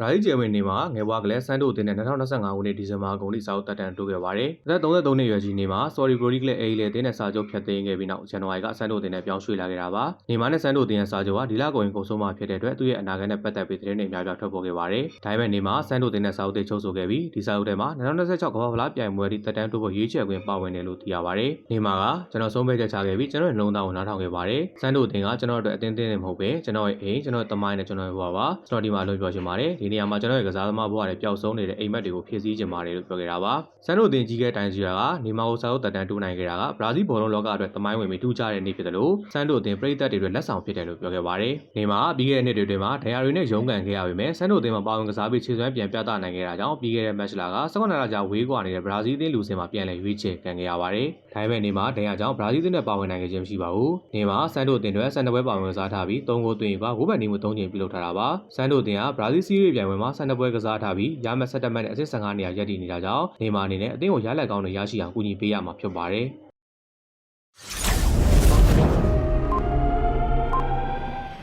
ဘရာဇီးဂျယ်ဝင်နေမှာငယ်ဘွားကလေးဆန်တိုအသင်းနဲ့2025ခုနှစ်ဒီဇင်ဘာကုန်ထိစာအုပ်တက်တန်းတိုးခဲ့ပါတယ်။အသက်33နှစ်အရွယ်ကြီးနေမှာ Sorry Bro ကလေးအေးလေအသင်းနဲ့စာချုပ်ဖြတ်သိမ်းခဲ့ပြီးနောက်ဇန်နဝါရီကဆန်တိုအသင်းနဲ့ပြောင်းရွှေ့လာခဲ့တာပါ။နေမှာနဲ့ဆန်တိုအသင်းရဲ့စာချုပ်ဟာဒီလကုန်ရင်ကုန်ဆုံးမှာဖြစ်တဲ့အတွက်သူ့ရဲ့အနာဂတ်နဲ့ပတ်သက်ပြီးသတင်းတွေအများပြားထွက်ပေါ်ခဲ့ပါတယ်။ဒါပေမဲ့နေမှာဆန်တိုအသင်းနဲ့စာအုပ်တွေချုပ်ဆိုခဲ့ပြီးဒီစာအုပ်ထဲမှာ2026ကမ္ဘာဖလားပြိုင်ပွဲထိတက်တန်းတိုးဖို့ရွေးချယ်ခွင့်ပါဝင်တယ်လို့သိရပါတယ်။နေမှာကကျွန်တော်ဆုံးဖြတ်ချက်ချခဲ့ပြီးကျွန်တော်ရဲ့လုံသားကိုနားထောင်ခဲ့ပါတယ်။ဆန်တိုအသင်းကကျွန်တော်တို့အသင်းတင်းနေမဟုတ်ပဲကျွန်တော်ရဲ့အိမ်ကျွန်တော်ရဲ့တမိုင်းနဲ့ကျွန်တော်ရဲ့ဘဝပါကျွန်တော်ဒီမှာအလုပ်ပြောချင်ပါတယ်။ဒီနေရာမှာကျွန်တော်ရဲ့ကစားသမားဘဝတွေပျောက်ဆုံးနေတဲ့အိမ်မက်တွေကိုဖြည့်ဆည်းချင်ပါတယ်လို့ပြောခဲ့တာပါ။ဆန်တိုအသင်းကြီးကဲတိုင်စီယာကနေမာကိုစာအုပ်တက်တန်းတိုးနိုင်ခဲ့တာကဘရာဇီးဘောလုံးလောကအတွက်တမိုင်းဝင်ပြီးထူးခြားတဲ့နေ့ဖြစ်တယ်လို့ဆန်တိုအသင်းပြည်သက်တွေအတွက်လက်ဆောင်ဖြစ်တယ်လို့ပြောခဲ့ပါတယ်။နေမှာပြီးခဲ့တဲ့နှစ်တွေတွင်မှာဒဏ်ရာတွေနဲ့ရုန်းကန်ခဲ့ရပေမဲ့ဆန်တိုအသင်းမှာပါဝင်ကစားပြီးခြေစွမ်းပြန်ပြသနိုင်ခဲ့တာကြောင့်ပြီးခဲ့တဲ့မတ်ချ်လာက19လကြာဝေးကွာနေတဲ့ဘရာဇီးအသင်းလူစင်မှာပြန်လည်ရွေးချယ်ခံခဲ့ရပါတယ်။ဒါပေမဲ့နေမှာဒဏ်ရာကြောင့်ဘရာဇီးအသင်းနဲ့ပါဝင်နိုင်ခဲ့ခြင်းမရှိပါဘူး။နေမှာဆန်တိုအသင်းတွေဆန်တပွဲပါဝင်ကစားထားပြီး3ဂိုးသွင်းကဂိုးဘက်နီမှု3ချိန်ပြုလုပ်ထားတာပါ။ဆန်တိုအသင်းကဘရာဇီးစီးရီးပြိုင်ပွဲမှာဆန်တပွဲကစားထားပြီးရမတ်17မှတ်နဲ့အဆင့်15နေရာရပ်တည်နေတာကြောင့်နေမှာအနေနဲ့အသင်းကိုရလက်ကောင်းတွေရရှိအောင်ကူညီပေးရမှာဖြစ်ပါတယ်။